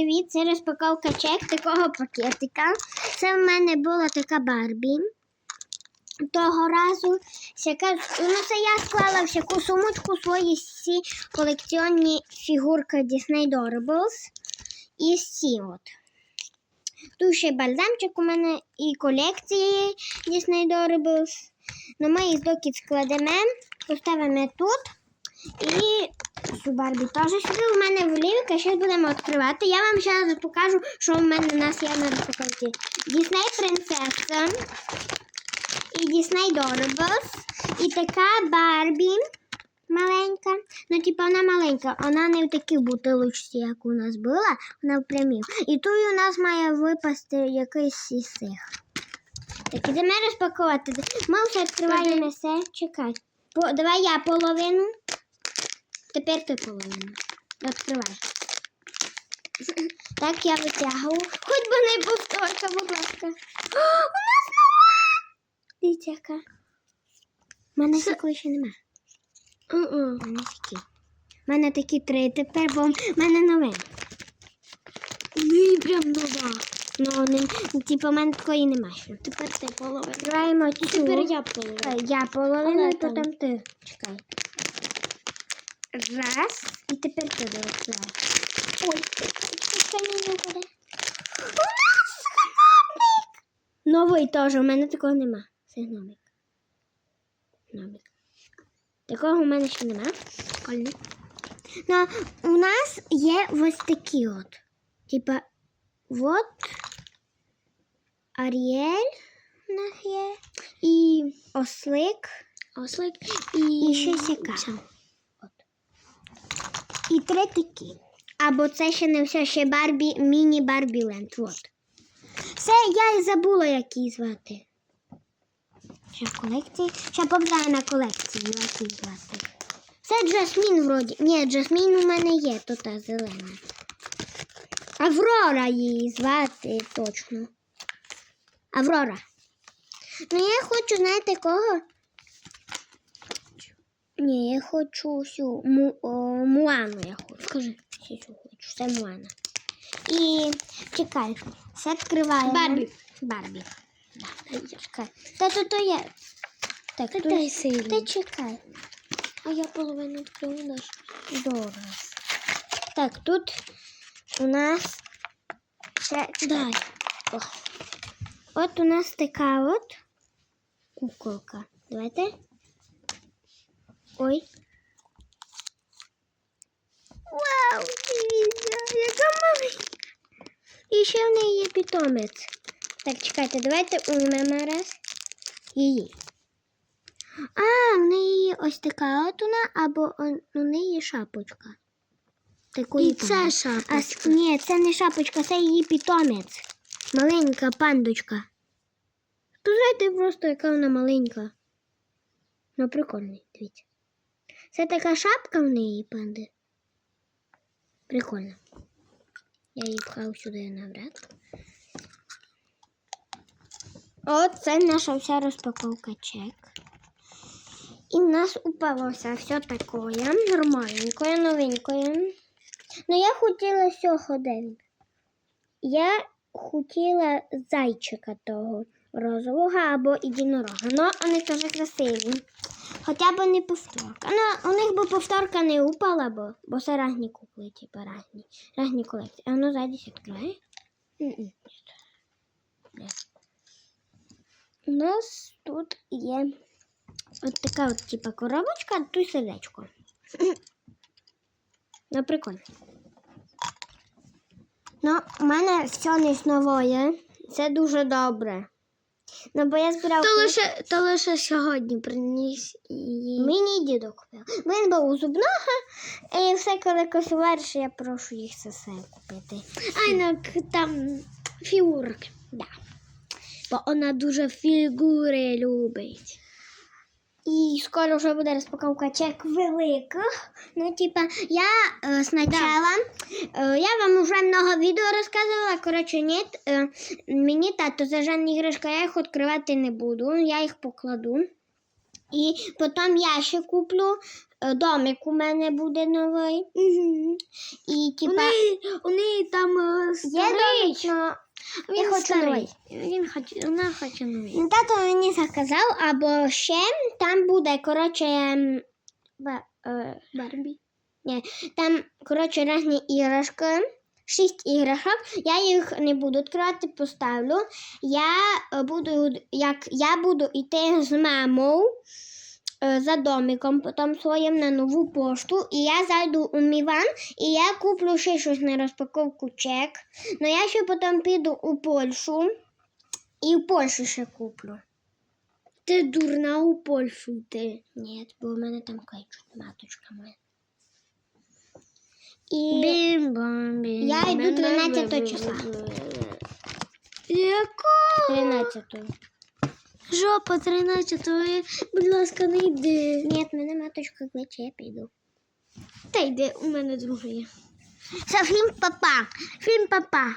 привіт! Це розпаковка чек такого пакетика. Це в мене була така Барбі. Того разу всяка, ну це я склала всяку сумочку свої всі колекціонні фігурки Disney Doorables. І всі от. Тут ще бальзамчик у мене і колекції Disney Doorables. Ну, ми їх доки складемо, поставимо тут. І цю Барбі теж сюди. У мене волівка, зараз будемо відкривати. Я вам зараз покажу, що в мене у нас є на розпаковці. Disney Принцеса і Disney Doorables. І така Барбі маленька. Ну, типу, вона маленька, вона не в такій бутилочці, як у нас була, вона в прямій. І тут у нас має випасти якийсь із цих. Так, ідемо розпакувати. Ми все відкриваємо все. Чекай. По, давай я половину. Тепер ти половину. Відкривай. Так, я витягую. Хоч би не повторка, будь ласка. О, у нас нова! Дивіться, яка. У мене такої ще нема. У мене такі. У мене такі три тепер, бо в мене нове. Ні, прям нова. Ну, не, типу, в мене такої нема ще. Тепер ти половину. Відкриваємо цю. Тепер я половину. Чекай, я там. там ти. Чекай. Раз. І тепер ти відкривай. Ой, чекай, не буде. У нас гномик! Новий теж, у мене такого нема. Це гномик. Гномик. Такого у мене ще нема. Прикольно. Ну, у нас є ось такі от. Типа, от Аріель у нас є. І ослик. Ослик І щось яка. І три. Або це ще не все, ще Барбі, міні Барбі Ленд. От. Це я і забула, як її звати. Ще в колекції. Ще побзаю на колекцію, як її звати. Це Джасмін вроді. Ні, Джасмін у мене є, то та зелена. Аврора її звати точно. Аврора. Ну я хочу, знаєте, кого? Ні, я хочу всю му, о, Муану я хочу. Скажи, цю хочу. Це Муана. І чекай, все відкриваємо. Барбі. Барбі. Да. Чекай. Та тут то є. Так, Та дай сильно. Та чекай. А я половину відкрию наш. Добре. Так, тут у нас ще дай. О. От у нас така от куколка. Давайте. Ой. Вау, дивіться, яка маленька. І ще в неї є питомець. Так, чекайте, давайте уймемо раз її. А, в неї ось така от вона, або он- у неї шапочка. Такої І це шапочка. А, ні, це не шапочка, це її питомець. Маленька пандочка. Знаєте просто, яка вона маленька. Ну, прикольний, дивіться. Це така шапка в неї, панди. Прикольно. Я її пхав сюди навряд. От це наша вся розпаковка чек. І в нас упалося все таке нормальненькое, новенькое. Ну, я хотіла всього день. Я хотіла зайчика того розового або єдинорога. Ну, вони теж красиві. Хоча б не повторка. Ну, у них би повторка не упала, бо, бо це різні кукли, типу різні, різні колекції. А воно ззаді відкриває? У нас тут є от така от, типа, коробочка, а тут сердечко. Ну, прикольно. Ну, у мене все не нове. Це дуже добре. Ну, бо я збирав. То лише, то лише сьогодні приніс її. Мені дідо купив. Він був у зубного, і все, коли косуваєш, я прошу їх це все купити. Ай, ну там фігурки. Да. Бо вона дуже фігури любить. І скоро вже буде розпаковка чек великих. Ну, типа, я е, спочатку, е, я вам вже много відео розказувала. Коротше, ні, е, мені тато зажані іграшки, я їх відкривати не буду, я їх покладу. І потім я ще куплю домик у мене буде новий. Угу. І У типа неї, у неї там е, є старий. домик, но Він новий. Він хоче, вона хоче новий. Тато мені сказав, або ще там буде, коротше, ем, ба- е, Барбі. там, коротше, різні іграшки. Шість іграшок. Я їх не буду відкривати, поставлю. Я е, буду, як я буду йти з мамою за домиком потім своїм на нову пошту, і я зайду у Міван, і я куплю ще щось на розпаковку чек. Но я ще потім піду у Польщу і в Польщі ще куплю. Ти дурна у Польщу йти. Ні, бо в мене там кличуть маточка моя. І Бім-бам, бім. Я йду 13 числа. Яко? 13 Жопа 13 Будь ласка, не йди. Ні, мене маточка кличе, я піду. Та йди, у мене другий. є. Це фільм папа. Фільм папа.